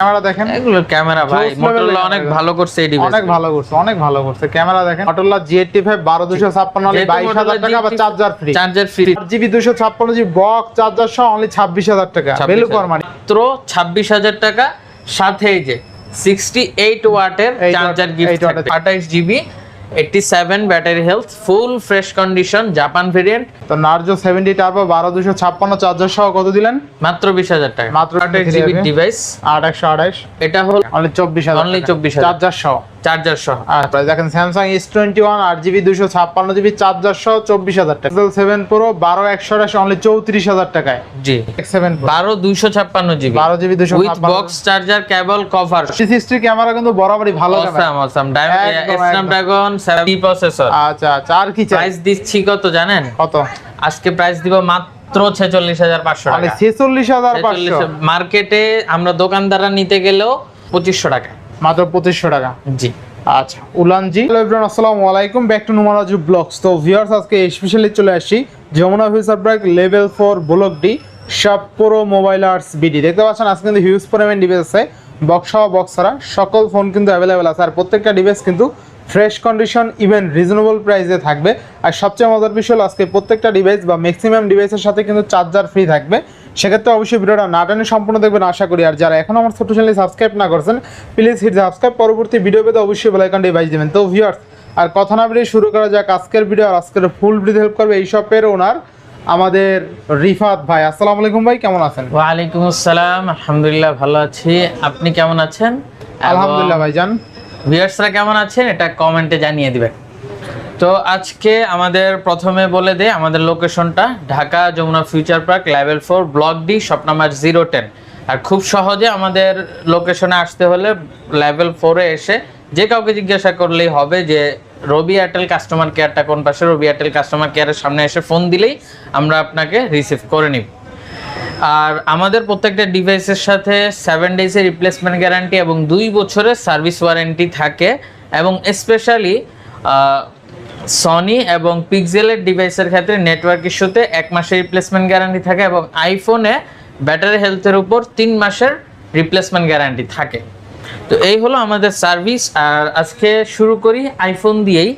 Camera দেখেন। এগুলো camera ভাই মোটরোলা অনেক ভালো করছে এই ডিভাইস অনেক ভালো করছে অনেক ভালো করছে। ক্যামেরা দেখেন মটোরোলা জিএটি ফাইভ বারো দুশো ছাপ্পান্ন যেহেতু বাইশ হাজার Motorola টাকা বা চার্জার ফ্রি চার্জার ফ্রি আট জিবি দুশো ছাপ্পান্ন জিবি বক্স চার্জার সহ অনলি ছাব্বিশ হাজার টাকা। ভ্যালু ফর মানি মাত্র টাকা। সাথে এই যে সিক্সটি এইট ওয়াটের চার্জার গিফট 8 watt- আঠাইশ GB eighty seven battery health full fresh condition Japan variant তো নার্জো সেভেন্টি টার্বো বারো দুশো ছাপ্পান্ন চার্জার সহ কত দিলেন? মাত্র বিশ হাজার টাকা। মাত্র আঠাইশ 23 জিবি ডিভাইস আট একশো আঠাইশ এটা হল অনলি চব্বিশ হাজার অনলি 24,000 চার্জার সহ। চার্জার সহ আচ্ছা। দেখেন স্যামসাং এস টোয়েন্টি ওয়ান আট জিবি দুশো ছাপ্পান্ন জিবি চার্জার সহ চব্বিশ হাজার টাকা। সেভেন প্রো বারো একশো অনলি চৌত্রিশ হাজার টাকায়। জি। সেভেন বারো ছাপ্পান্ন জিবি বারো জিবি দুশো with box charger cable cover sixty camera কিন্তু বরাবরই ভালো camera awesome awesome Snapdragon seven processor আচ্ছা আচ্ছা। আর কি প্রাইস দিচ্ছি কত জানেন? কত? আজকে প্রাইস দিব মাত্র ছেচল্লিশ হাজার পাঁচশো মানে টাকা। ছেচল্লিশ হাজার মার্কেটে আমরা দোকানদাররা নিতে গেলেও পঁচিশশো টাকা। মাত্র পঁচিশশো টাকা। জি। আচ্ছা উলানজি হ্যালো এভরিওয়ান আসসালামু আলাইকুম। ব্যাক টু নুমারাজু ব্লগস তো ভিউয়ার্স আজকে স্পেশালি চলে আসছি Jamuna Future Park level four block D সব পুরো মোবাইল আর্টস বিডি দেখতে পাচ্ছেন আজকে কিন্তু হিউজ পরিমাণ ডিভাইস আছে। বক্স সহ বক্স ছাড়া সকল ফোন কিন্তু অ্যাভেলেবেল আছে। আর প্রত্যেকটা ডিভাইস কিন্তু ফ্রেশ কন্ডিশন ইভেন রিজনেবল প্রাইসে থাকবে। আর সবচেয়ে মজার বিষয় হলো আজকে প্রত্যেকটা ডিভাইস বা ম্যাক্সিমাম ডিভাইসের সাথে কিন্তু চার্জার ফ্রি থাকবে। সেক্ষেত্রে অবশ্যই ভিডিওটা না টানে সম্পূর্ণ দেখবেন আশা করি। আর যারা এখন আমার ছোট চ্যানেল সাবস্ক্রাইব না করছেন প্লিজ হিট সাবস্ক্রাইব পরবর্তী ভিডিও পেতে অবশ্যই বেলাইকনটি বাজ দেবেন। তো ভিউয়ার্স আর কথা না বেরিয়ে শুরু করা যাক আজকের ভিডিও আর আজকের ফুল ভিডিও হেল্প করবে এই শপের ওনার আমাদের রিফাত ভাই। আসসালামু আলাইকুম ভাই কেমন আছেন? ওয়ালাইকুম আসসালাম আলহামদুলিল্লাহ ভালো আছি। আপনি কেমন আছেন? আলহামদুলিল্লাহ ভাইজান। ভিউয়ার্সরা কেমন আছেন এটা কমেন্টে জানিয়ে দিবেন। তো আজকে আমাদের প্রথমে বলে দে আমাদের লোকেশনটা, Dhaka Jamuna Future Park, level four, block D, shop number zero ten. আর খুব সহজে আমাদের লোকেশনে আসতে হলে লেভেল ফোরে এসে যে কাউকে জিজ্ঞাসা করলেই হবে যে, রবি এয়ারটেল কাস্টমার কেয়ারটা কোন পাশে? রবি এয়ারটেল কাস্টমার কেয়ারের সামনে এসে ফোন দিলেই আমরা আপনাকে রিসিভ করে নিব। আর আমাদের প্রত্যেকটা ডিভাইসের সাথে সেভেন ডেজের রিপ্লেসমেন্ট গ্যারান্টি এবং দুই বছরের সার্ভিস ওয়ারেন্টি থাকে এবং স্পেশালি সনি এবং পিক্সেলের ডিভাইসের ক্ষেত্রে নেটওয়ার্ক ইস্যুতে এক মাসের রিপ্লেসমেন্ট গ্যারান্টি থাকে এবং আইফোনে ব্যাটারি হেলথের উপর তিন মাসের রিপ্লেসমেন্ট গ্যারান্টি থাকে। তো এই হলো আমাদের সার্ভিস আর আজকে শুরু করি আইফোন দিয়েই।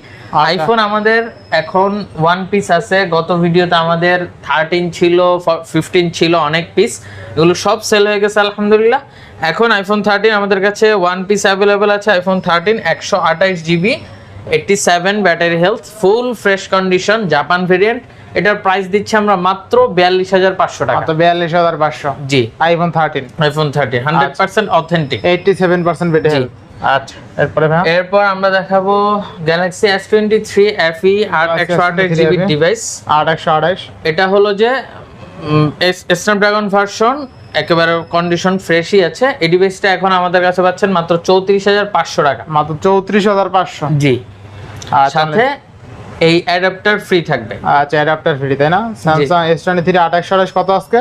আইফোন আমাদের এখন ওয়ান পিস আছে গত ভিডিওতে আমাদের থার্টিন ছিল ফিফটিন ছিল অনেক পিস এগুলো সব সেল হয়ে গেছে আলহামদুলিল্লাহ। এখন আইফোন থার্টিন আমাদের কাছে ওয়ান পিস অ্যাভেলেবেল আছে আইফোন থার্টিন একশো আঠাইশ GB eighty seven battery health full fresh condition Japan variant এটার প্রাইস দিচ্ছি আমরা মাত্র বিয়াল্লিশ হাজার পাঁচশো টাকা। মাত্র বিয়াল্লিশ হাজার পাঁচশো। জি। IPhone thirteen iPhone thirteen hundred percent authentic eighty seven percent বেটে জি। আচ্ছা। এরপরে এরপর আমরা দেখাবো Galaxy S twenty three FE আর একশো আঠাশ জিবি ডিভাইস আট একশো আঠাইশ এটা হলো যে স্ন্যাপড্রাগন ভার্সন একেবারে কন্ডিশন ফ্রেশই আছে। এই ডিভাইসটা এখন আমাদের কাছে পাচ্ছেন মাত্র চৌত্রিশ হাজার পাঁচশো টাকা। মাত্র চৌত্রিশ হাজার পাঁচশো। জি। আর সাথে এই অ্যাডাপ্টার ফ্রি থাকবে। আচ্ছা অ্যাডাপ্টার ফ্রি তাই না? স্যামসাং এস টোয়েন্টি থ্রি আঠাশ কত আজকে?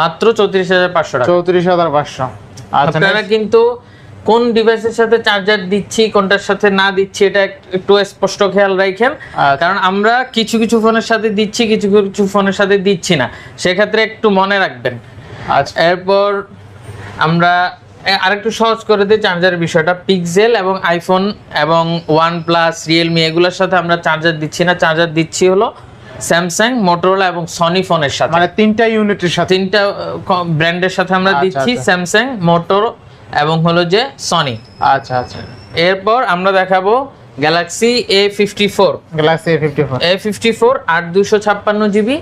মাত্র চৌত্রিশ হাজার পাঁচশো টাকা। চৌত্রিশ হাজার পাঁচশো। আচ্ছা আপনারা কিন্তু কোন ডিভাইসের সাথে চার্জার দিচ্ছি কোনটার সাথে না দিচ্ছি এটা একটু স্পষ্ট খেয়াল রাখেন। আচ্ছা। কারণ আমরা কিছু কিছু ফোনের সাথে দিচ্ছি কিছু কিছু ফোনের সাথে দিচ্ছি না। সেক্ষেত্রে একটু মনে রাখবেন। আচ্ছা। এরপর আমরা আরেকটু সহজ করে দিই চার্জারের বিষয়টা। পিক্সেল এবং আইফোন এবং ওয়ান প্লাস রিয়েলমি এগুলোর সাথে আমরা চার্জার দিচ্ছি না। চার্জার দিচ্ছি হলো স্যামসাং মোটরোলা এবং সনি ফোনের সাথে। মানে তিনটা ইউনিটের সাথে। তিনটা ব্র্যান্ডের সাথে আমরা আচ্ছা, দিচ্ছি আচ্ছা। স্যামসাং মোটর এবং হলো যে সনি আচ্ছা আচ্ছা। এরপর আমরা দেখাবো Galaxy A fifty four Galaxy A fifty four A fifty four আট দুশো ছাপ্পান্ন জিবি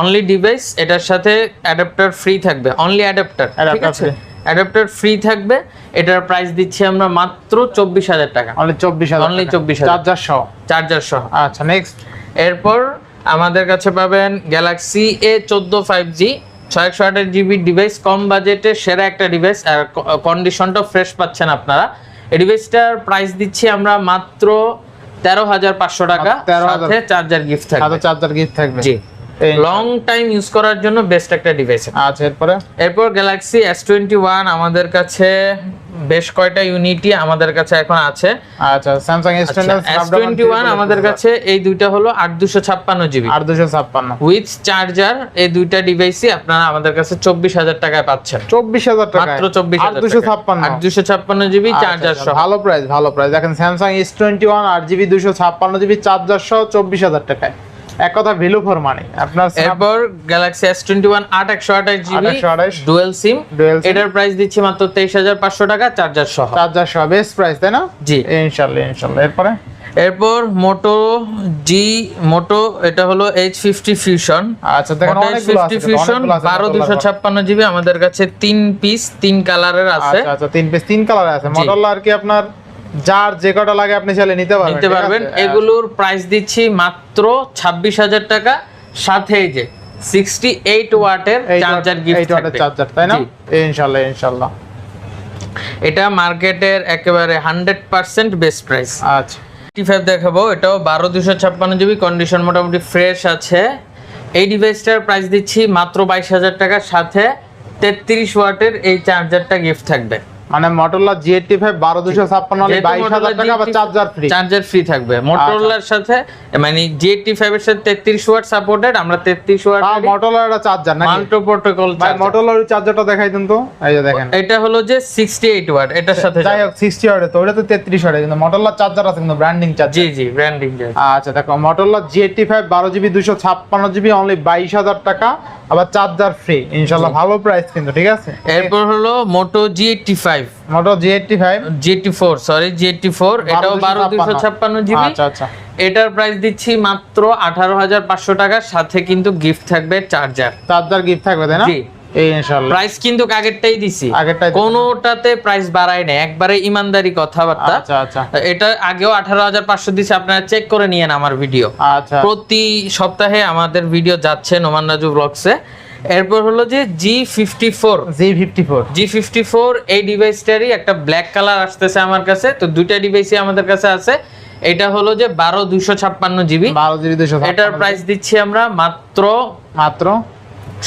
অনলি ডিভাইস এটার সাথে অ্যাডাপ্টার ফ্রি থাকবে। অনলি অ্যাডাপ্টার ঠিক আছে? অ্যাডাপ্টার ফ্রি থাকবে এটার প্রাইস দিচ্ছি আমরা মাত্র চব্বিশ হাজার টাকা। অনলি চব্বিশ হাজার Only 24,000 চার্জার সহ। চার্জার সহ। আচ্ছা নেক্সট এরপর আমাদের কাছে পাবেন গ্যালাক্সি এ চোদ্দ ফাইভ জি ছয় একশো আঠাশ জিবি ডিভাইস কম বাজেটে সেরা একটা ডিভাইস আর কন্ডিশনটাও ফ্রেশ পাচ্ছেন আপনারা। এই ডিভাইসটার প্রাইস দিচ্ছি আমরা মাত্র তেরো হাজার পাঁচশো টাকা। তেরো হাজার চার্জার গিফট থাকবে। চার্জার গিফট থাকবে। জি। লং টাইম ইউজ করার জন্য বেস্ট একটা ডিভাইস আচ্ছা এরপরে? এরপর গ্যালাক্সি এস টোয়েন্টি ওয়ান আমাদের কাছে বেশ কয়টা ইউনিটই আমাদের কাছে এখন আছে। আচ্ছা Samsung S S twenty one আমাদের কাছে এই দুইটা হলো আট দুশো ছাপ্পান্ন জিবি। আট দুশো ছাপ্পান্ন। উইথ চার্জার এই দুইটা ডিভাইসই আপনারা আমাদের কাছে চব্বিশ হাজার টাকায় পাচ্ছেন। চব্বিশ হাজার টাকা মাত্র চব্বিশ আট দুশো ছাপ্পান্ন। আট দুশো ছাপ্পান্ন জিবি চার্জার আচ্ছা, সহ। ভালো প্রাইস ভালো প্রাইস দেখেন স্যামসাং এস টোয়েন্টি ওয়ান আট জিবি দুশো ছাপ্পান্ন জিবি চার্জার সহ চব্বিশ হাজার টাকায়। এক কথা ভ্যালু ফর মানি আপনার এরপর গ্যালাক্সি এস টোয়েন্টি ওয়ান আট একশো আঠাশ জিবি 828 ডুয়েল সিম এটার প্রাইস দিচ্ছি মাত্র তেইশ হাজার পাঁচশো টাকা চার্জার সহ। চার্জার সহ বেস্ট প্রাইস তাই না? জি। ইনশাল্লাহ ইনশাল্লাহ। এরপরে? এরপর মোটো জি মোটো এটা হলো এইচ ফিফটি ফিউশন আচ্ছা দেখেন অনেকগুলো আছে ফিউশন বারো দুশো ছাপ্পান্ন জিবি আমাদের কাছে তিন পিস তিন কালারের আছে। আচ্ছা আচ্ছা তিন পিস তিন কালার আছে। মডেল আর কি আপনার? যার যে কটা লাগে আপনি চাইলে নিতে পারবেন নিতে পারবেন। এগুলোর প্রাইস দিচ্ছি মাত্র ছাব্বিশ হাজার টাকা। সাথে এই যে সিক্সটি এইট ওয়াটের এই চার্জার গিফট ওয়াটের চার্জার তাই না? জি। ইনশাল্লাহ ইনশাল্লাহ। এটা মার্কেটের একেবারে হান্ড্রেড পার্সেন্ট বেস্ট প্রাইস আচ্ছা। টি ফাইভ দেখাবো এটাও বারো দুশো ছাপ্পান্ন জিবি কন্ডিশন মোটামুটি ফ্রেশ আছে। এই ডিভাইসটার প্রাইস দিচ্ছি মাত্র বাইশ হাজার টাকার সাথে তেত্রিশ ওয়াটের এই চার্জারটা গিফট থাকবে। মানে মটোরোলা জি এইটটি ফাইভ বারো দুশো ছাপ্পান্ন বাইশ হাজার টাকা আবার চার্জার ফ্রি চার্জার ফ্রি থাকবে। মোটরোলার সাথে মানে জি ফাইভ এর সাথে তেত্রিশ ওয়াট সাপোর্টেড আমরা তেত্রিশ ওয়াট মটোরোলার একটা চার্জার নাকি? মাল্টো প্রোটোকল ভাই মটোরোলার চার্জারটা দেখাই দিন তো। এই যে দেখেন। এটা হলো যে সিক্সটি এইট ওয়াট এটার সাথে যাই হোক সিক্সটি ওয়াটে তো ওটা তো তেত্রিশ ওয়াটে কিন্তু মটোরোলার চার্জার আছে কিন্তু ব্র্যান্ডিং চার্জার জি জি ব্র্যান্ডিং চার্জার আচ্ছা দেখো মটোরোলা জি এইটটি ফাইভ বারো জিবি দুশো ছাপ্পান্ন জিবি অনলি বাইশ হাজার টাকা। আবার চার্জার ফ্রি ইনশাল্লাহ ভালো প্রাইস কিন্তু ঠিক আছে? এরপর হলো Moto G eighty five Moto G eighty five G eighty four sorry G eighty four এটাও বারো দুশো ছাপ্পান্ন জিবি। আচ্ছা আচ্ছা। এটার প্রাইস দিচ্ছি মাত্র আঠারো হাজার পাঁচশো টাকার সাথে কিন্তু গিফট থাকবে চার্জার চার্জার গিফট থাকবে তাই না? জি। এই ইনশাল্লাহ প্রাইস কিন্তু আগেরটাই দিছি। কোনোটাতে প্রাইস বাড়ায় একবারে ইমানদারি কথাবার্তা। আচ্ছা আচ্ছা। এটা আগেও আপনারা চেক করে নিয়েন আমার ভিডিও আচ্ছা। প্রতি সপ্তাহে আমাদের ভিডিও যাচ্ছে নোমান রাজু ব্লগসে এরপর হলো যে G fifty four G fifty four G fifty four এই ডিভাইসটারই একটা ব্ল্যাক কালার আসতেছে আমার কাছে। তো দুইটা ডিভাইসই আমাদের কাছে আছে। এটা হলো যে বারো দুশো ছাপ্পান্ন জিবি বারো জিবি দুশো এটার প্রাইস দিচ্ছি আমরা মাত্র মাত্র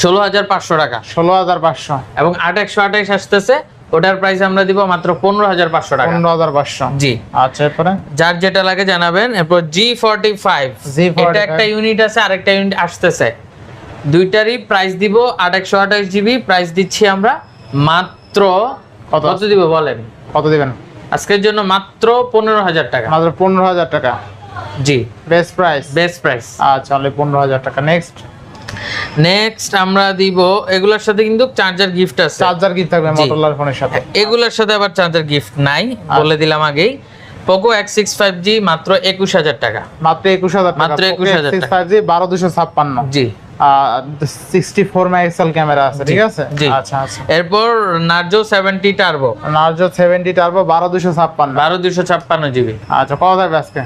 ষোলো হাজার পাঁচশো টাকা। ষোলো হাজার পাঁচশো। এবং আট একশো আঠাইশ আসতেছে ওটার প্রাইস আমরা দিব মাত্র পনেরো হাজার পাঁচশো টাকা। পনেরো হাজার পাঁচশো। জি। আচ্ছা এরপরে? যার যেটা লাগে জানাবেন এরপর জি ফর্টি ফাইভ G45 এটা একটা ইউনিট আছে আরেকটা ইউনিট আসতেছে। দুইটারই প্রাইস দিব আট একশো আঠাশ জিবি প্রাইস দিচ্ছি আমরা মাত্র কত? কত দিব বলেন? কত দিবেন? আজকের জন্য মাত্র পনেরো হাজার টাকা। মাত্র পনেরো হাজার টাকা। জি। বেস্ট প্রাইস বেস্ট প্রাইস আচ্ছা পনেরো হাজার টাকা। নেক্সট নেক্সট আমরা দিব এগুলোর সাথে কিন্তু চার্জার গিফট আছে। চার্জার কি থাকবে মোটরলার ফোনের সাথে। এগুলোর সাথে আবার চার্জার গিফট নাই বলে দিলাম আগেই। Poco X six five G মাত্র একুশ হাজার টাকা। মাত্র একুশ হাজার মাত্র 21,000 টাকা। ফাইভ জি বারো দুশো ছাপ্পান্ন। জি। সিক্সটি ফোর মেগাপিক্সেল ক্যামেরা আছে ঠিক আছে। আচ্ছা আচ্ছা। এরপর Narzo seventy turbo Narzo seventy turbo বারো দুশো ছাপ্পান্ন। বারো দুশো ছাপ্পান্ন জিবি আচ্ছা আজকে?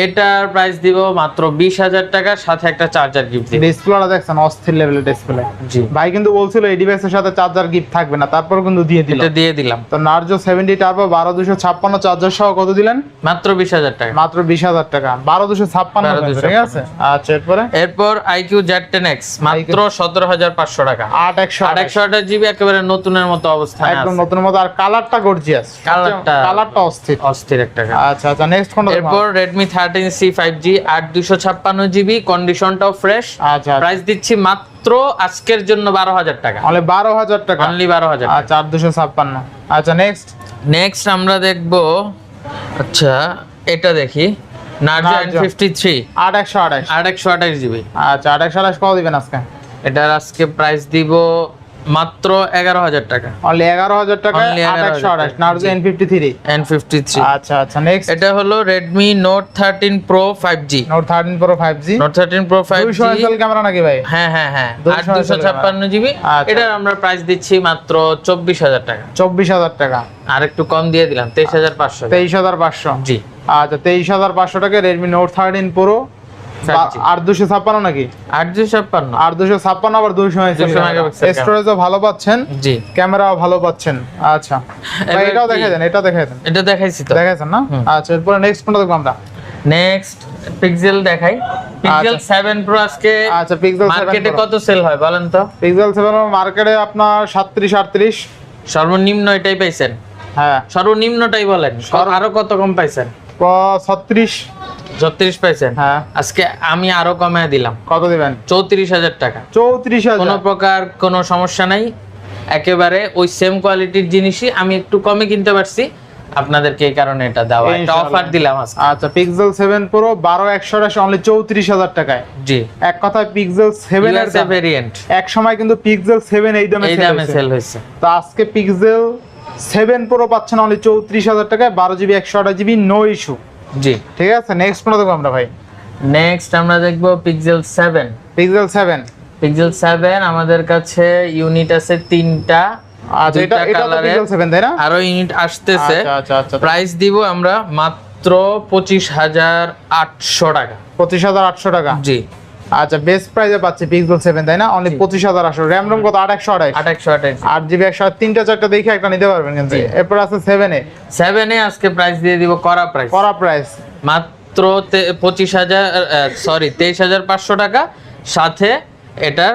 এটার প্রাইস দিব মাত্র বিশ হাজার টাকা সাথে একটা চার্জার গিফট দিব। ডিসপ্লেটা দেখছেন অস্থির লেভেলের ডিসপ্লে জি। ভাই কিন্তু বলছিল এই ডিভাইসের সাথে চার্জার গিফট থাকবে না তারপর কিন্তু দিয়ে দিল এটা দিয়ে দিলাম। তো নার্জো সেভেন্টি টার্বো বারো দুশো ছাপ্পান্ন চার্জার সহ কত দিলেন? মাত্র বিশ হাজার টাকা। মাত্র বিশ হাজার টাকা। বারো দুশো ছাপ্পান্ন 12,256 ঠিক আছে? আচ্ছা এরপরে? এরপর আইকিউ জেড টেন এক্স মাত্র সতেরো হাজার পাঁচশো টাকা। আট একশো আট। একশো আঠাশ জিবি একেবারে নতুনের মতো অবস্থায় একদম নতুন মতো আর কালারটা গর্জিয়াস কালারটা কালারটা অস্থির। অস্থির একটা আচ্ছা আচ্ছা নেক্সট কোনটা দেখব? এরপর Redmi thirteen C five G আট দুশো ছাপ্পান্ন জিবি কন্ডিশনটাও ফ্রেশ আচ্ছা প্রাইস দিচ্ছি মাত্র আজকের জন্য বারো হাজার টাকা। তাহলে বারো হাজার টাকা। অনলি বারো হাজার আচ্ছা আট দুশো ছাপ্পান্ন। আচ্ছা নেক্সট নেক্সট আমরা দেখব আচ্ছা এটা দেখি। নার্জো এন ফিফটি থ্রি আট একশো আঠাশ। আট একশো আঠাশ জিবি আচ্ছা আট একশো আঠাশ কত দিবেন আজকে? এটার আজকে প্রাইস দিব মাত্র এগারো হাজার টাকা। অনলি এগারো হাজার টাকা 11,000 আঠাশ। Narzo N fifty three N fifty three আচ্ছা আচ্ছা নেক্সট এটা হলো Redmi Note thirteen Pro five G Note thirteen Pro five G Note thirteen Pro five camera নাকি ভাই? হ্যাঁ হ্যাঁ হ্যাঁ আট দুশো ছাপ্পান্ন জিবি। আচ্ছা। এটার আমরা প্রাইস দিচ্ছি মাত্র চব্বিশ হাজার টাকা। চব্বিশ হাজার টাকা। আর একটু কম দিয়ে দিলাম তেইশ হাজার পাঁচশো। তেইশ হাজার পাঁচশো। জি। আচ্ছা তেইশ হাজার পাঁচশো টাকা Redmi Note thirteen Pro 5G আর দুশো ছাপ্পান্ন নাকি? আট দুশো ছাপ্পান্ন। আর দুশো ছাপ্পান্ন আবার দুশো স্টোরেজও ভালো পাচ্ছেন জি। ক্যামেরাও ভালো পাচ্ছেন। আচ্ছা। এটাও কি? দেন এটা দেখে দেন। এটা দেখাইছি তো। দেখাইছেন না? আচ্ছা এরপরে নেক্সট কোনটা দেখব আমরা? নেক্সট পিক্সেল দেখাই। পিক্সেল আচ্ছা। 7 প্রো আজকে আচ্ছা পিক্সেল মার্কেটে কত সেল হয় বলেন তো? পিক্সেল মার্কেটে আপনার সাতত্রিশ আটত্রিশ। সর্বনিম্ন এটাই পাইছেন। হ্যাঁ। সর্বনিম্নটাই বলেন। আরও কত কম পাইছেন? ছত্রিশ। ছত্রিশ পাইছেন? হ্যাঁ। আজকে আমি আরও কমায় দিলাম। কত দিবেন? চৌত্রিশ হাজার টাকা। চৌত্রিশ কোনো হাজার প্রকার কোনো সমস্যা নাই। একেবারে ওই সেম কোয়ালিটির জিনিসই আমি একটু কমে কিনতে পারছি। আপনাদেরকে এই কারণে এটা দেওয়া। ইনশাআল্লাহ। অফার দিলাম আজকে। আচ্ছা পিক্সেল সেভেন প্রো বারো একশো আঠাশ অনলি চৌত্রিশ হাজার টাকায়। জি। এক কথায় পিক্সেল সেভেন এর দাম। ভেরিয়েন্ট এক সময় কিন্তু পিক্সেল সেভেন এই দামে এই দামে সেল হয়েছে। তো আজকে পিক্সেল সেভেন প্রো পাচ্ছেন অনলি চৌত্রিশ হাজার টাকায় বারো জিবি একশো আঠাশ জিবি নো ইস্যু জি। ঠিক আছে নেক্সট ফোন দেখব আমরা ভাই? নেক্সট আমরা দেখব Pixel seven Pixel seven Pixel seven আমাদের কাছে ইউনিট আছে তিনটা আচ্ছা এটা এটা তো পিক্সেল সেভেন তাই না? আরও ইউনিট আসতেছে। আচ্ছা আচ্ছা আচ্ছা। প্রাইস দিব আমরা মাত্র পঁচিশ হাজার আটশো টাকা। পঁচিশ হাজার আটশো টাকা। জি। আচ্ছা বেস্ট প্রাইসে পাচ্ছি পিক্সেল সেভেন তাই না? অনলি জি। পঁচিশ হাজার আটশো। র্যাম রোম কত? আট একশো আঠাশ। আঠাশশো আঠাশ আট জিবি একশো আট, তিনটা চারটা দেখে একটা নিতে পারবেন কিন্তু। এরপর আছে সেভেনে আজকে প্রাইস দিয়ে দিব করা প্রাইস করা প্রাইস মাত্র তে- পঁচিশ হাজার সরি তেইশ হাজার পাঁচশো টাকা। সাথে এটার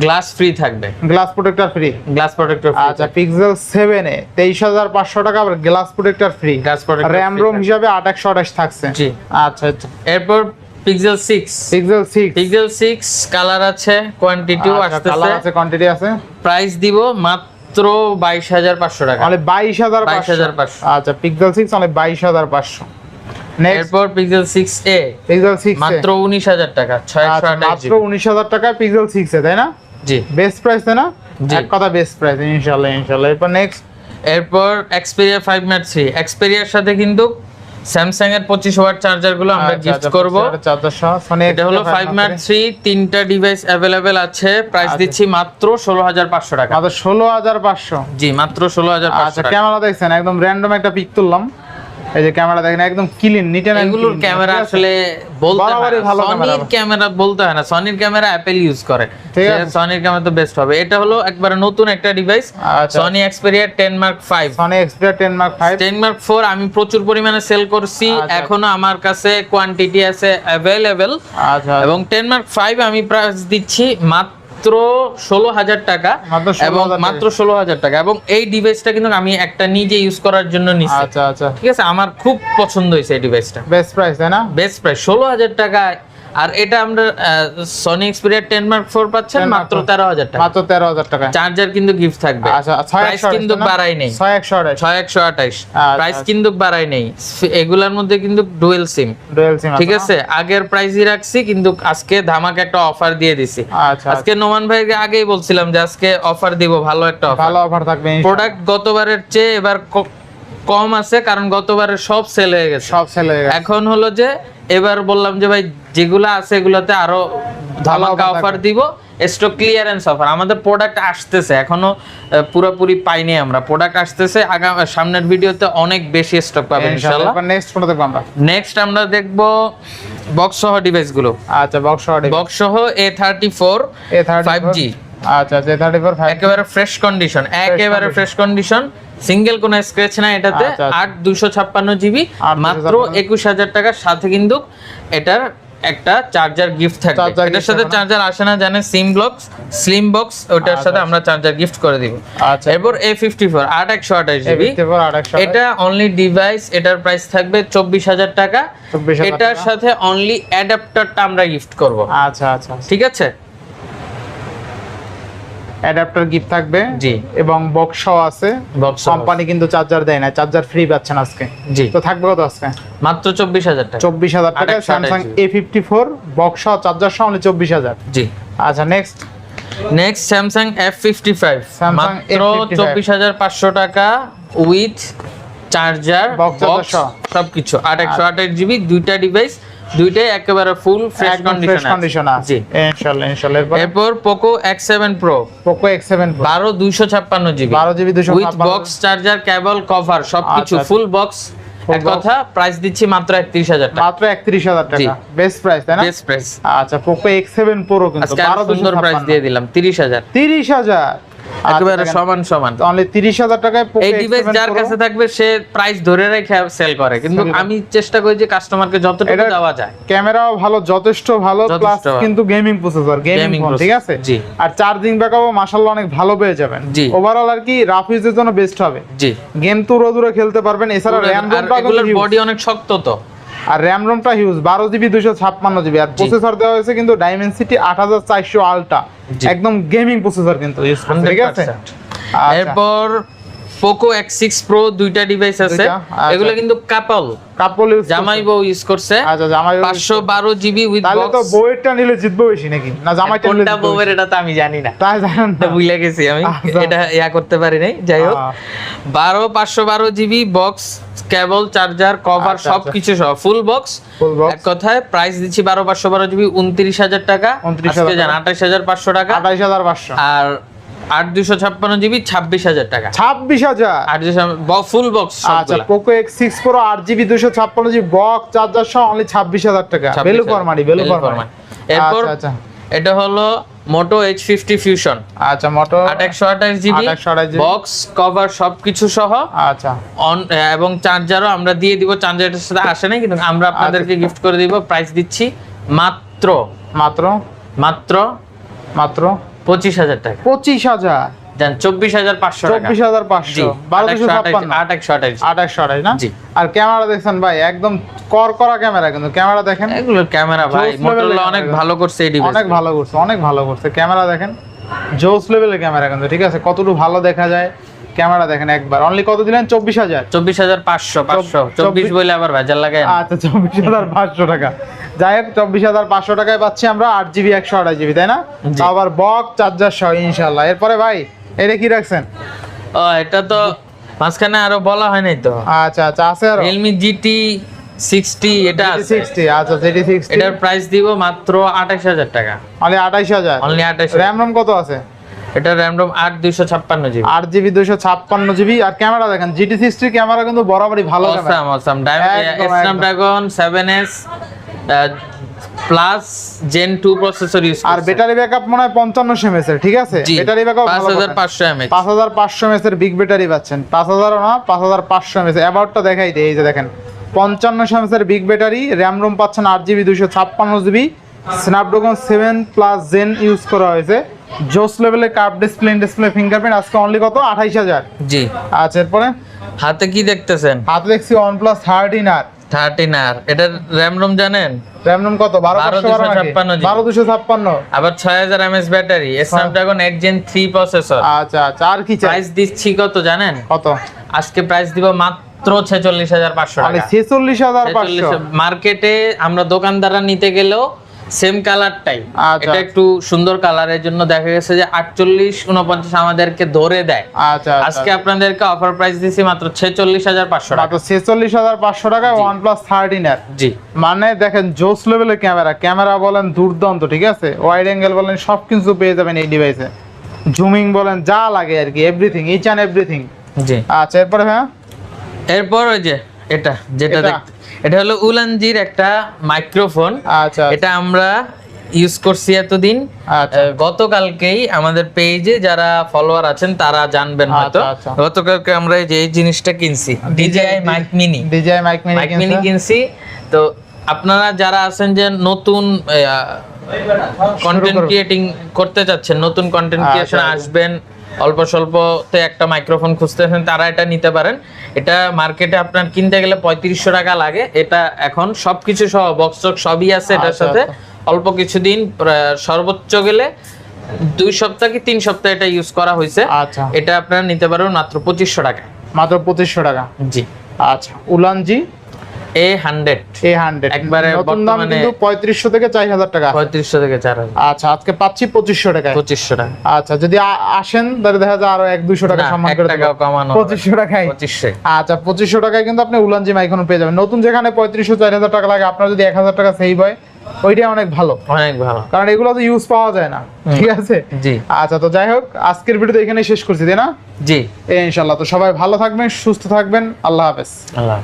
গ্লাস ফ্রি থাকবে। Glass protector free glass protector আচ্ছা পিক্সেল সেভেনে তেইশ হাজার পাঁচশো টাকা আবার glass protector free glass protector RAM ROM হিসাবে আট একশো আঠাশ থাকছে। জি। আচ্ছা আচ্ছা। এরপর Pixel six Pixel six Pixel six colour আছে কোয়ান্টিটিও কালার আছে কোয়ান্টিটি আছে। প্রাইস দিব মাত্র বাইশ হাজার পাঁচশো টাকা। মানে বাইশ হাজার 22,500 আচ্ছা পিক্সেল সিক্স অনেক বাইশ হাজার পাঁচশো। নেক্সট এরপর Pixel six A Pixel six মাত্র উনিশ হাজার টাকা ছয় একশো আঠাশ মাত্র উনিশ হাজার টাকা পিক্সেল সিক্স তাই না? জি। বেস্ট প্রাইস তাই না। এক কথা বেস্ট প্রাইস ইনশাল্লাহ ইনশাল্লাহ। এরপর নেক্সট এরপর এক্সপেরিয়া ফাইভ ম্যাট থ্রি এক্সপেরিয়ার সাথে কিন্তু স্যামসাং এর পঁচিশ ওয়াট চার্জারগুলো আমরা গিফট করব। এটা হলো ফাইভ ম্যাট থ্রি তিনটা ডিভাইস অ্যাভেলেবেল আছে। প্রাইস। দিচ্ছি মাত্র ষোলো হাজার পাঁচশো টাকা। মাত্র ষোলো হাজার পাঁচশো। জি মাত্র ষোলো হাজার আচ্ছা ক্যামেরা দেখছেন একদম র্যান্ডম একটা পিক তুললাম। এই যে ক্যামেরা দেখেন একদম ক্লিন নিট এন্ড এগুলোর ক্যামেরা আসলে বলতে হয় ভালো সনির ক্যামেরা বলতে হয় না। সনির ক্যামেরা অ্যাপেল ইউজ করে। ঠিক আছে। সনির ক্যামেরা তো বেস্ট হবে। এটা হলো একবারে নতুন একটা device Sony Xperia ten mark five Sony Xperia ten mark five ten mark four আমি প্রচুর পরিমাণে সেল করছি। আচ্ছা। এখনও আমার কাছে কোয়ান্টিটি আছে অ্যাভেলেবেল আচ্ছা। এবং টেন মার্ক ফাইভ আমি প্রাইস দিচ্ছি মাত্র ষোলো হাজার টাকা মাত্র 16,000 এবং মাত্র ষোলো হাজার টাকা। এবং এই ডিভাইসটা কিন্তু আমি একটা নিজে ইউজ করার জন্য নিচ্ছি আচ্ছা আচ্ছা। ঠিক আছে? আমার খুব পছন্দ হয়েছে এই ডিভাইসটা বেস্ট প্রাইস তাই না? বেস্ট প্রাইস ষোলো হাজার টাকায় আর এটা আমরা Sony Xperia ten mark four পাচ্ছেন মাত্র four। তেরো হাজার টাকা। মাত্র তেরো হাজার টাকা। চার্জার কিন্তু গিফট থাকবে। আচ্ছা প্রাইস কিন্তু বাড়াই নেই। ছয় একশো আঠাশ। ছয় একশো আঠাইশ আচ্ছা, প্রাইস আচ্ছা। কিন্তু বাড়াই নেই। এগুলার মধ্যে কিন্তু ডুয়েল সিম ডুয়েল সিম ঠিক আছে? আগের প্রাইসই রাখছি কিন্তু আজকে ধামাকা একটা অফার দিয়ে দিছি। আচ্ছা আজকে নোমান ভাইকে আগেই বলছিলাম যে আজকে অফার দিব ভালো একটা অফার ভালো অফার থাকবে প্রোডাক্ট গতবারের চেয়ে এবার কম আছে কারণ গতবারের সব সেল হয়ে গেছে। সব সেল হয়ে গেছে। এখন হলো যে এবার বললাম যে ভাই যেগুলো আছে এগুলোতে আরও ধামাকা অফার দিব স্টক ক্লিয়ারেন্স অফার আমাদের প্রোডাক্ট আসতেছে এখনও পুরোপুরি পাইনি আমরা। প্রোডাক্ট আসতেছে আগাম সামনের ভিডিওতে অনেক বেশি স্টক পাবেন ইনশাআল্লাহ নেক্সট ফোন দেখব আমরা। নেক্সট আমরা দেখব বক্স সহ ডিভাইসগুলো। আচ্ছা বক্স অর্ডার বক্স সহ A thirty four A thirty five জি আচ্ছা জে থার্টি ফোর ফাইভ একেবারে ফ্রেশ কন্ডিশন একেবারে ফ্রেশ কন্ডিশন সিঙ্গেল কোনো স্ক্র্যাচ না এটাতে। আচ্ছা, আচ্ছা। আট দুশো ছাপ্পান্ন জিবি মাত্র একুশ হাজার টাকার সাথে কিন্তু এটার একটা চার্জার গিফট থাকবে। এটার সাথে চার্জার আসে না জানেন? সিম বক্স স্লিম বক্স ওটার সাথে আমরা চার্জার গিফট করে দিব। আচ্ছা। এরপর এ ফিফটি ফোর আট একশো আঠাশ জিবি এটা অনলি ডিভাইস এটার প্রাইস থাকবে চব্বিশ হাজার টাকা। এটার সাথে অনলি অ্যাডাপ্টারটা আমরা গিফট করব। আচ্ছা আচ্ছা। ঠিক আছে? অ্যাডাপ্টার গিফট থাকবে জি। এবং বক্স আছে। কোম্পানি কিন্তু চার্জার দেয় না চার্জার ফ্রি পাচ্ছেন আজকে। জি। তো থাকবে কত আজকে? মাত্র চব্বিশ হাজার টাকা। চব্বিশ হাজার টাকা 828 Samsung A fifty four box charger সহ চব্বিশ হাজার। জি। আচ্ছা next next Samsung F fifty five Samsung মাত্র F55 চব্বিশ হাজার পাঁচশো টাকা উইথ চার্জার বক্স। সবকিছু। আট একশো আঠাশ জিবি দুইটা ডিভাইস দুইটাই একেবারে ফুল ফ্রেশ কন্ডিশন আছে। জি। ইনশাআল্লাহ ইনশাআল্লাহ এরপর? Poco seven pro Poco X seven বারো দুইশো ছাপ্পান্ন জিবি বারো জিবি দুশো with box charger cable cover সবকিছু আচ্ছা, ফুল বক্স Full এক কথা প্রাইস দিচ্ছি মাত্র একত্রিশ হাজার টাকা। মাত্র একত্রিশ হাজার জি। টাকা বেস্ট প্রাইস তাই না? বেস্ট প্রাইস আচ্ছা পোকো এক্স সেভেন প্রো কিন্তু আজকে বারো আরও সুন্দর প্রাইস দিয়ে দিলাম তিরিশ হাজার। তিরিশ হাজার। একেবারে সমান সমান। অনলি তিরিশ হাজার টাকায় Poco এই ডিভাইস যার কাছে থাকবে সে প্রাইস ধরে রেখে সেল করে। কিন্তু আমি চেষ্টা করি যে কাস্টমারকে যতটুকু দেওয়া যায়। ক্যামেরাও ভালো যথেষ্ট ভালো প্লাস। কিন্তু গেমিং প্রসেসর গেমিং ফোন ঠিক আছে? জি। আর চার্জিং ব্যাকআপও মাশাআল্লাহ অনেক ভালো পেয়ে যাবেন। জি। ওভারঅল আর কি রাফ ইউজের জন্য বেস্ট হবে। জি। গেম তো দূরে দূরে খেলতে পারবেন এছাড়া র্যাম বডি অনেক শক্ত তো। আর র্যাম রোমটা হিউজ বারো জিবি দুশো ছাপ্পান্ন জিবি আর প্রসেসর দেওয়া হয়েছে কিন্তু ডাইমেনসিটি আট হাজার চারশো আলটা একদম গেমিং প্রসেসর কিন্তু। ঠিক আছে? 100% আচ্ছা। এরপর পোকো এক্স সিক্স প্রো দুইটা ডিভাইস আছে। আচ্ছা। এগুলো কিন্তু কাপল কাপল ইউজ জামাই বউ ইউজ করছে। আচ্ছা জামাই পাঁচশো বারো জিবি উইথ তাহলে তো বউয়েরটা নিলে জিতবো বেশি নাকি? না জামাইটা নিলে কোনটা বউয়ের এটা তো আমি জানি না। তাই জানেন না? ভুলে গেছি আমি। আচ্ছা। এটা ইয়া করতে পারি নাই। যাই হোক। বারো পাঁচশো বারো GB box cable charger cover আচ্ছা, আচ্ছা। সহ ফুল বক্স এক কথায় প্রাইস দিচ্ছি বারো পাঁচশো বারো জিবি উনত্রিশ হাজার টাকা। 29,000 আজকে যান আঠাশ হাজার পাঁচশো টাকা। আঠাইশ হাজার পাঁচশো। আর আট দুশো ছাপ্পান্ন জিবি ছাব্বিশ হাজার টাকা। ছাব্বিশ হাজার? আট ফুল বক্স আচ্ছা পোকো এক্স সিক্স প্রো আট জিবি দুশো ছাপ্পান্ন জিবি বক্স চার্জার সহ অনলি ছাব্বিশ হাজার টাকা। বেলু ফরমানি বেলু ফরমানি এরপর আচ্ছা। এটা হলো মোটো এইচ ফিফটি ফিউশন আচ্ছা মোটো আট একশো আঠাশ জিবি 828 বক্স কভার সবকিছু সহ আচ্ছা। অন এবং চার্জারও আমরা দিয়ে দিব চার্জারের সাথে আসে নাই কিন্তু আমরা আপনাদেরকে আচ্ছা। গিফট করে দিব প্রাইস দিচ্ছি মাত্র মাত্র? মাত্র মাত্র? পঁচিশ হাজার টাকা। পঁচিশ হাজার। জান টাকা। না? জি। আর ক্যামেরা ভাই একদম করকরা ক্যামেরা কিন্তু। ক্যামেরা দেখেন। এগুলো ক্যামেরা ভাই মোটরোলা অনেক ভালো করছে এই ডিভাইস অনেক ভালো করছে অনেক ভালো করছে। ক্যামেরা দেখেন জোস লেভেলের ক্যামেরা কিন্তু ঠিক আছে? কতটুকু ভালো দেখা যায় ক্যামেরা দেখেন একবার। অনলি কত দিলেন? চব্বিশ হাজার। চব্বিশ হাজার পাঁচশো পাঁচশো। চব্বিশ- বলে আবার ভেজাল লাগায় না। আচ্ছা চব্বিশ হাজার পাঁচশো টাকা। যাই হোক চব্বিশ হাজার পাঁচশো টাকায় পাচ্ছি আমরা আট জিবি একশো আঠাশ জিবি তাই না? আবার বক চার্জার সহ ইনশাল্লাহ এরপরে ভাই এটা কি রাখছেন? ও এটা তো মাঝখানে আরও বলা হয় নাই তো। আচ্ছা আচ্ছা আছে আর। রিয়েলমি জিটি সিক্সটি এটা আছে। সিক্সটি আচ্ছা জিটি সিক্সটি এটার প্রাইস দিব মাত্র আঠাশ হাজার টাকা। অনলি আঠাইশ হাজার? অনলি আঠাশ র্যাম রোম কত আছে? এটা র্যাম রোম আট দুইশো ছাপ্পান্ন জিবি আট জিবি দুশো ছাপ্পান্ন জিবি আর ক্যামেরা দেখেন জিটি সিক্সটির ক্যামেরা কিন্তু বরাবরই ভালো camera. Awesome awesome Snapdragon seven S plus Gen two processor use আর ব্যাটারি ব্যাকআপ মনে হয় পঞ্চান্নশো এমএস এর ঠিক আছে? ব্যাটারি ব্যাকআপ পাঁচ হাজার পাঁচশো এমএচ পাঁচ হাজার পাঁচশো এমএস এর বিগ ব্যাটারি পাচ্ছেন। পাঁচ হাজারও না পাঁচ হাজার পাঁচশো এমএস অ্যাবাউটটা দেখাই দিই এই যে দেখেন। পঞ্চান্নশো এমএস এর বিগ ব্যাটারি র্যাম রোম পাচ্ছেন আট জিবি দুশো ছাপ্পান্ন GB Snapdragon seven plus Gen use করা হয়েছে। জোস লেভেলের কার্ভ ডিসপ্লে ডিসপ্লে ফিঙ্গারপ্রিন্ট আজকে অনলি কত? আঠাইশ হাজার। জি। আচ্ছা এরপরে? হাতে কি দেখতেছেন? হাতে দেখছি ওয়ান প্লাস থার্টিন আর। এটার র্যাম রোম জানেন? র্যাম রোম কত? বারো বারো নাকি? 1256 GB বারো দুশো ছাপ্পান্ন। আবার ছয় হাজার MS battery. Snapdragon eight Gen three processor আচ্ছা আচ্ছা। আর কি প্রাইস দিচ্ছি কত জানেন? কত? আজকে প্রাইস দিব মাত্র ছেচল্লিশ হাজার পাঁচশো টাকা। ছেচল্লিশ হাজার মার্কেটে আমরা দোকানদাররা নিতে গেলেও সেম কালারটাই আচ্ছা। এটা একটু সুন্দর কালারের জন্য দেখা গেছে যে আটচল্লিশ উনপঞ্চাশ আমাদেরকে ধরে দেয়। আচ্ছা আজকে আপনাদেরকে অফার প্রাইস দিচ্ছি মাত্র ছেচল্লিশ হাজার পাঁচশো টাকা। ছেচল্লিশ হাজার পাঁচশো টাকায় ওয়ান প্লাস থার্টিন এর। জি। মানে দেখেন জোস লেভেলের ক্যামেরা ক্যামেরা বলেন দুর্দান্ত ঠিক আছে? ওয়াইড অ্যাঙ্গেল বলেন সব কিছু পেয়ে যাবেন এই ডিভাইসে জুমিং বলেন যা লাগে আর কি এভরিথিং ইচ অ্যান্ড এভরিথিং জি। আচ্ছা এরপরে হ্যাঁ এরপর ওই যে এটা যেটা এটা? হলো উলানজির একটা মাইক্রোফোন আচ্ছা এটা আমরা ইউজ করছি এতদিন আচ্ছা গতকালকেই আমাদের পেজে যারা ফলোয়ার আছেন তারা জানবেন হয়তো আচ্ছা, আচ্ছা। গতকালকে আমরা এই যে এই জিনিসটা কিনছি DJI mic mini DJI mic mini mic mini কিনছি তো আপনারা যারা আছেন যে নতুন কন্টেন্ট। ক্রিয়েটিং করতে চাচ্ছেন নতুন কন্টেন্ট আচ্ছা, ক্রিয়েশন আচ্ছা। আসবেন অল্প স্বল্পতে একটা মাইক্রোফোন খুঁজতেছেন তারা এটা নিতে পারেন। এটা মার্কেটে আপনার কিনতে গেলে পঁয়ত্রিশশো টাকা লাগে। এটা এখন সবকিছু সহ বক্স সবই আছে এটার আচ্ছা, সাথে। আচ্ছা। অল্প কিছুদিন সর্বোচ্চ গেলে দুই সপ্তাহ কি তিন সপ্তাহ এটা ইউজ করা হয়েছে। আচ্ছা। এটা আপনারা নিতে পারবেন মাত্র পঁচিশশো টাকা। মাত্র পঁচিশশো টাকা। জি। আচ্ছা উলানজি? এ হান্ড্রেড এ হান্ড্রেড একবারে নতুন দাম কিন্তু পঁয়ত্রিশশো থেকে চার হাজার টাকা। পঁয়ত্রিশশো থেকে চার হাজার আচ্ছা আজকে পাচ্ছি পঁচিশশো টাকায়। পঁচিশশো টাকা। আচ্ছা যদি আসেন তাহলে দেখা যায় আরও এক দুশো টাকা সম্মান করে কমানো পঁচিশশো টাকায়। পঁচিশশো। আচ্ছা পঁচিশশো টাকায় কিন্তু আপনি উলানজি মাইক্রোফোন পেয়ে যাবেন। নতুন যেখানে পঁয়ত্রিশশো চার হাজার টাকা লাগে আপনার যদি এক হাজার টাকা সেভ হয় ওইটাই অনেক ভালো। অনেক ভালো। কারণ এগুলো তো ইউজ পাওয়া যায় না। ঠিক আছে? জি। আচ্ছা তো যাই হোক আজকের ভিডিও এখানে শেষ করছি তাই না? জি। এ ইনশাল্লাহ তো সবাই ভালো থাকবেন সুস্থ থাকবেন। আল্লাহ হাফেজ। আল্লাহ।